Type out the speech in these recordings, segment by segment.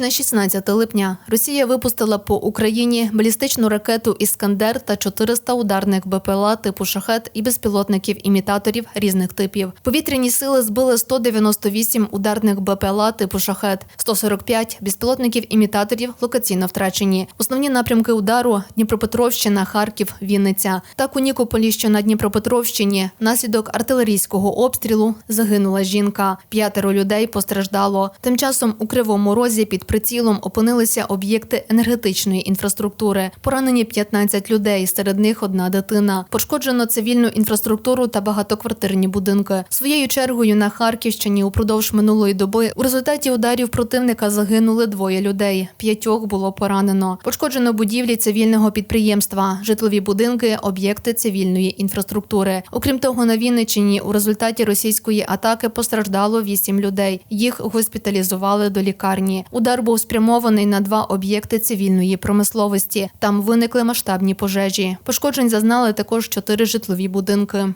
На 16 липня Росія випустила по Україні балістичну ракету Іскандер та 400 ударних БПЛА типу шахет і безпілотників-імітаторів різних типів. Повітряні сили збили 198 ударних БПЛА типу шахет, 145 безпілотників-імітаторів локаційно втрачені. Основні напрямки удару Дніпропетровщина, Харків, Вінниця. Так у Нікополі, що на Дніпропетровщині, внаслідок артилерійського обстрілу загинула жінка. П'ятеро людей постраждало. Тим часом у Кривому Розі під прицілом опинилися об'єкти енергетичної інфраструктури. Поранені 15 людей, серед них одна дитина. Пошкоджено цивільну інфраструктуру та багатоквартирні будинки. Своєю чергою на Харківщині упродовж минулої доби у результаті ударів противника загинули двоє людей. П'ятьох було поранено. Пошкоджено будівлі цивільного підприємства, житлові будинки, об'єкти цивільної інфраструктури. Окрім того, на Вінниччині у результаті російської атаки постраждало вісім людей. Їх госпіталізували до лікарні. Удар був спрямований на два об'єкти цивільної промисловості. Там виникли масштабні пожежі. Пошкоджень зазнали також чотири житлові будинки.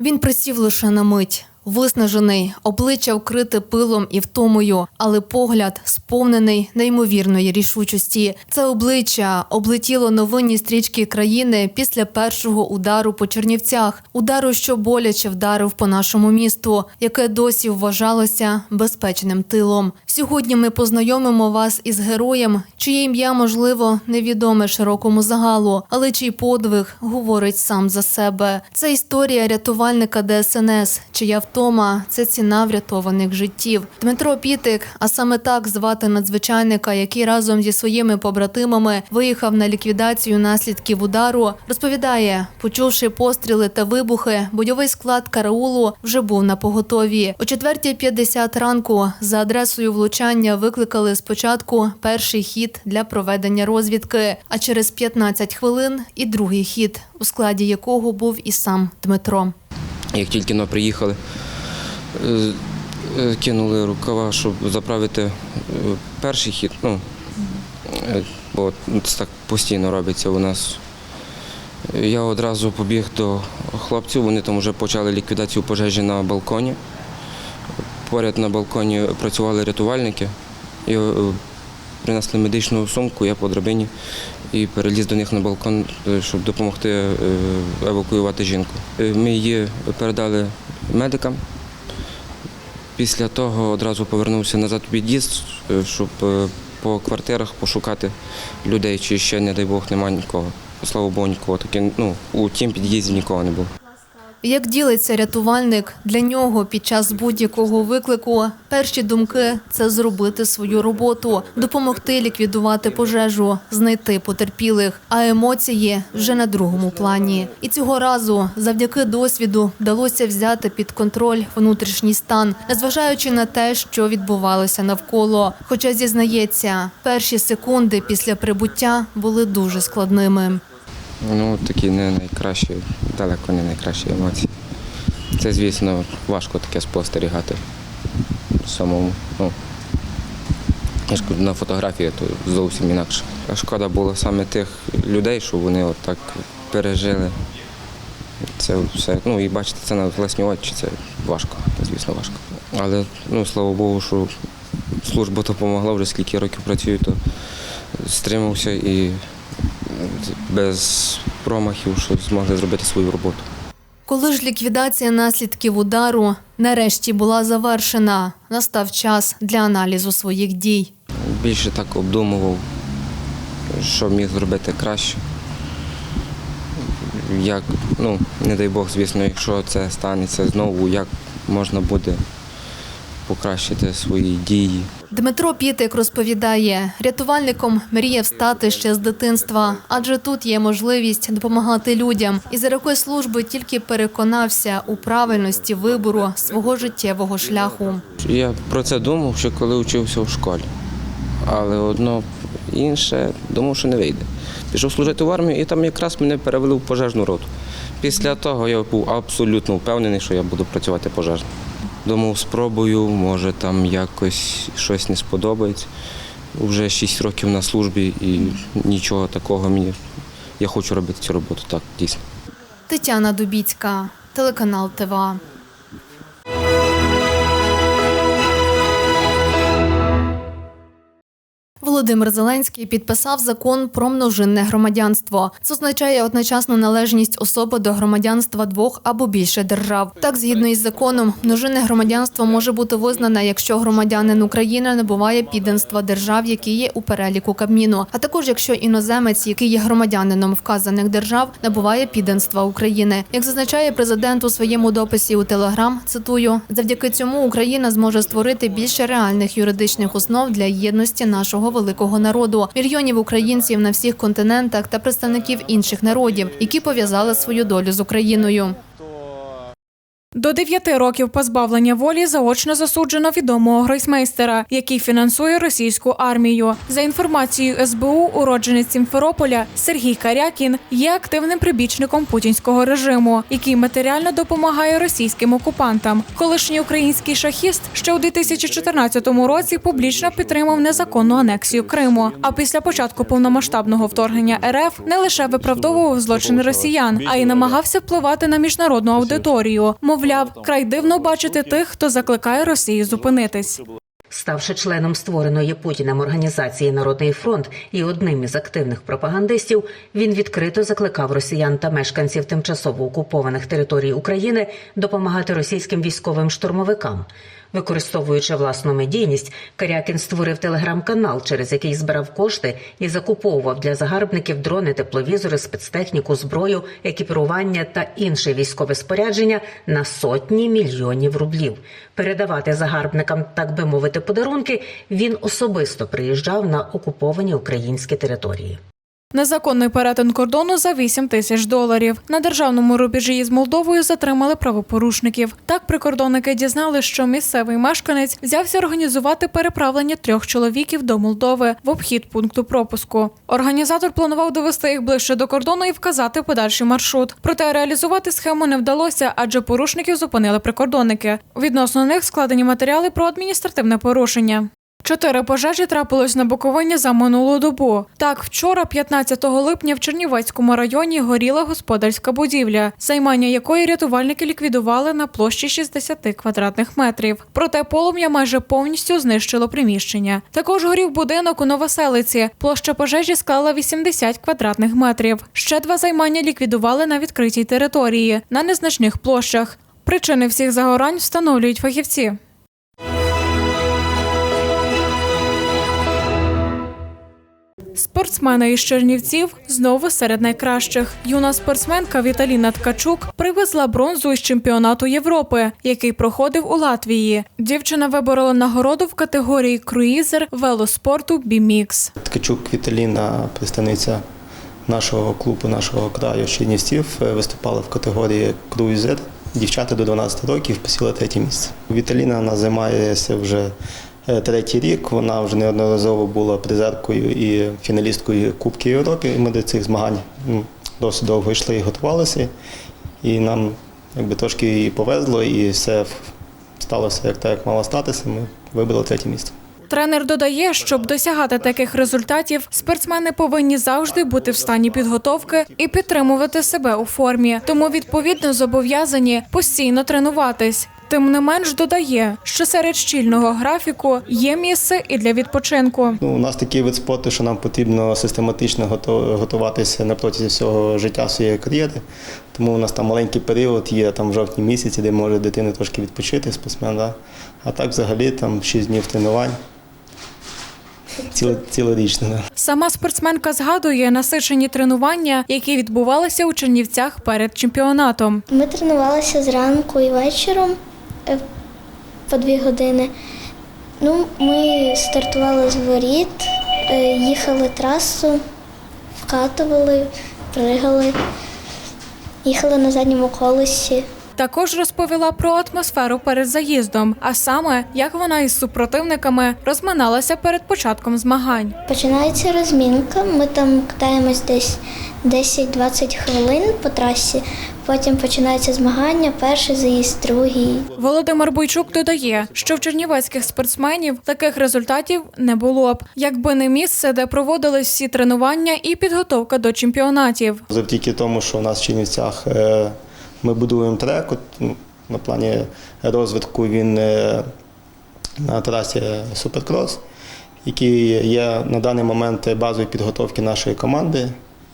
Він присів лише на мить. Виснажений, обличчя вкрите пилом і втомою, але погляд сповнений неймовірної рішучості. Це обличчя облетіло новинні стрічки країни після першого удару по Чернівцях. Удару, що боляче вдарив по нашому місту, яке досі вважалося безпечним тилом. Сьогодні ми познайомимо вас із героєм, чиє ім'я, можливо, невідоме широкому загалу, але чий подвиг говорить сам за себе. Це історія рятувальника ДСНС, чия втома це ціна врятованих життів. Дмитро Пітик, а саме так звати надзвичайника, який разом зі своїми побратимами виїхав на ліквідацію наслідків удару, розповідає, почувши постріли та вибухи, бойовий склад караулу вже був на поготові. О 4.50 ранку за адресою влучання викликали спочатку перший хід для проведення розвідки, а через 15 хвилин і другий хід, у складі якого був і сам Дмитро. Як тільки но приїхали, е, е, кинули рукава, щоб заправити е, перший хід. Ну, бо це так постійно робиться у нас. Я одразу побіг до хлопців, вони там вже почали ліквідацію пожежі на балконі. Поряд на балконі працювали рятувальники. І, е, принесли медичну сумку, я по драбині і переліз до них на балкон, е, щоб допомогти е, евакуювати жінку. Ми її передали медикам. Після того одразу повернувся назад у під'їзд, щоб по квартирах пошукати людей, чи ще, не дай Бог, немає нікого. Слава Богу, нікого. Таки, ну, у тім під'їзді нікого не було. Як ділиться рятувальник, для нього під час будь-якого виклику перші думки це зробити свою роботу, допомогти ліквідувати пожежу, знайти потерпілих, а емоції вже на другому плані. І цього разу, завдяки досвіду, вдалося взяти під контроль внутрішній стан, незважаючи на те, що відбувалося навколо. Хоча зізнається, перші секунди після прибуття були дуже складними. Ну, такі не найкращі, далеко не найкращі емоції. Це, звісно, важко таке спостерігати самому. Ну, я ж кажу, на фотографії то зовсім інакше. А шкода було саме тих людей, що вони от так пережили. Це все. Ну і бачите, це на власні очі, це важко, звісно, важко. Але ну, слава Богу, що служба допомогла, вже скільки років працюю, то стримався і без промахів, що змогли зробити свою роботу. Коли ж ліквідація наслідків удару нарешті була завершена, настав час для аналізу своїх дій. Більше так обдумував, що міг зробити краще. Як, ну, не дай Бог, звісно, якщо це станеться знову, як можна буде покращити свої дії. Дмитро Пітик розповідає, рятувальником мріяв стати ще з дитинства, адже тут є можливість допомагати людям. І за рокою служби тільки переконався у правильності вибору свого життєвого шляху. Я про це думав, ще коли вчився в школі. Але одно інше думав, що не вийде. Пішов служити в армію і там якраз мене перевели в пожежну роту. Після того я був абсолютно впевнений, що я буду працювати пожежним. Думав, спробую, може там якось щось не сподобається. Вже 6 років на службі і нічого такого мені. Я хочу робити цю роботу, так, дійсно. Тетяна Дубіцька, телеканал ТВА. Володимир Зеленський підписав закон про множинне громадянство. Це означає одночасну належність особи до громадянства двох або більше держав. Так, згідно із законом, множинне громадянство може бути визнане, якщо громадянин України набуває підданства держав, які є у переліку Кабміну, а також якщо іноземець, який є громадянином вказаних держав, набуває підданства України. Як зазначає президент у своєму дописі у Телеграм, цитую, завдяки цьому Україна зможе створити більше реальних юридичних основ для єдності нашого великого народу, мільйонів українців на всіх континентах та представників інших народів, які пов'язали свою долю з Україною. До 9 років позбавлення волі заочно засуджено відомого гройсмейстера, який фінансує російську армію. За інформацією СБУ, уродженець Сімферополя Сергій Карякін є активним прибічником путінського режиму, який матеріально допомагає російським окупантам. Колишній український шахіст ще у 2014 році публічно підтримав незаконну анексію Криму. А після початку повномасштабного вторгнення РФ не лише виправдовував злочини росіян, а й намагався впливати на міжнародну аудиторію. Мовляв, край дивно бачити тих, хто закликає Росію зупинитись. Ставши членом створеної Путіним організації Народний фронт і одним із активних пропагандистів, він відкрито закликав росіян та мешканців тимчасово окупованих територій України допомагати російським військовим штурмовикам. Використовуючи власну медійність, Карякін створив телеграм-канал, через який збирав кошти і закуповував для загарбників дрони, тепловізори, спецтехніку, зброю, екіпірування та інше військове спорядження на сотні мільйонів рублів. Передавати загарбникам, так би мовити, подарунки він особисто приїжджав на окуповані українські території. Незаконний перетин кордону за 8 тисяч доларів. На державному рубежі із Молдовою затримали правопорушників. Так прикордонники дізнали, що місцевий мешканець взявся організувати переправлення трьох чоловіків до Молдови в обхід пункту пропуску. Організатор планував довести їх ближче до кордону і вказати подальший маршрут. Проте реалізувати схему не вдалося, адже порушників зупинили прикордонники. Відносно них складені матеріали про адміністративне порушення. Чотири пожежі трапилось на Буковині за минулу добу. Так, вчора, 15 липня, в Чернівецькому районі горіла господарська будівля, займання якої рятувальники ліквідували на площі 60 квадратних метрів. Проте полум'я майже повністю знищило приміщення. Також горів будинок у Новоселиці. Площа пожежі склала 80 квадратних метрів. Ще два займання ліквідували на відкритій території на незначних площах. Причини всіх загорань встановлюють фахівці. Спортсмена із Чернівців знову серед найкращих. Юна спортсменка Віталіна Ткачук привезла бронзу із чемпіонату Європи, який проходив у Латвії. Дівчина виборола нагороду в категорії круїзер велоспорту Бімікс. Ткачук Віталіна, представниця нашого клубу, нашого краю Чернівців, е, виступала в категорії круїзер. Дівчата до 12 років посіла третє місце. Віталіна вона займається вже третій рік. Вона вже неодноразово була призеркою і фіналісткою Кубки Європи. Ми до цих змагань ну, досить довго йшли і готувалися. І нам якби трошки і повезло, і все сталося як так, як мало статися. Ми вибрали третє місце. Тренер додає, щоб досягати таких результатів, спортсмени повинні завжди бути в стані підготовки і підтримувати себе у формі, тому відповідно зобов'язані постійно тренуватись. Тим не менш додає, що серед щільного графіку є місце і для відпочинку. Ну, у нас такий вид спорту, що нам потрібно систематично готуватися на протязі всього життя своєї кар'єри. Тому у нас там маленький період є там в жовтні місяці, де може дитина трошки відпочити, спортсмен. Да? А так взагалі там 6 днів тренувань. Ціло, цілорічно. Да. Сама спортсменка згадує насичені тренування, які відбувалися у Чернівцях перед чемпіонатом. Ми тренувалися зранку і вечором по дві години. Ну, ми стартували з воріт, е, їхали трасу, вкатували, пригали, їхали на задньому колесі. Також розповіла про атмосферу перед заїздом, а саме як вона із супротивниками розминалася перед початком змагань. Починається розмінка. Ми там катаємось десь 10-20 хвилин по трасі. Потім починається змагання, перший заїзд, другий. Володимир Бойчук додає, що в чернівецьких спортсменів таких результатів не було б, якби не місце, де проводились всі тренування і підготовка до чемпіонатів. Завдяки тому, що у нас в Чернівцях е, ми будуємо трек, ну, на плані розвитку він е, на трасі Суперкрос. який є на даний момент базою підготовки нашої команди.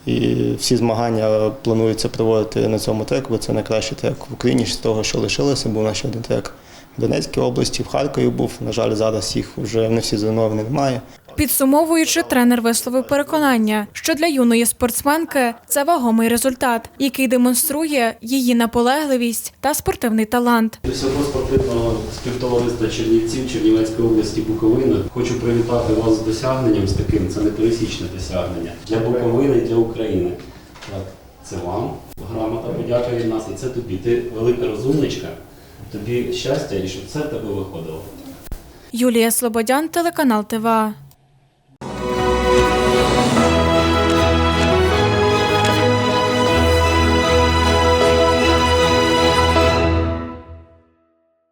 І всі змагання планується проводити на цьому треку, бо це найкращий трек в Україні з того, що лишилося. Був наш один трек в Донецькій області, в Харкові був. На жаль, зараз їх вже не всі зруйновані немає. Підсумовуючи, тренер висловив переконання, що для юної спортсменки це вагомий результат, який демонструє її наполегливість та спортивний талант. Всього спортивного співтовариства Чернівців Чернівецької області Буковина. Хочу привітати вас з досягненням з таким. Це непересічне досягнення для Буковини для України. Так, це вам грамота подяка від нас, і це тобі. Ти велика розумничка. Тобі щастя і щоб це в тебе виходило. Юлія Слободян, телеканал ТВА.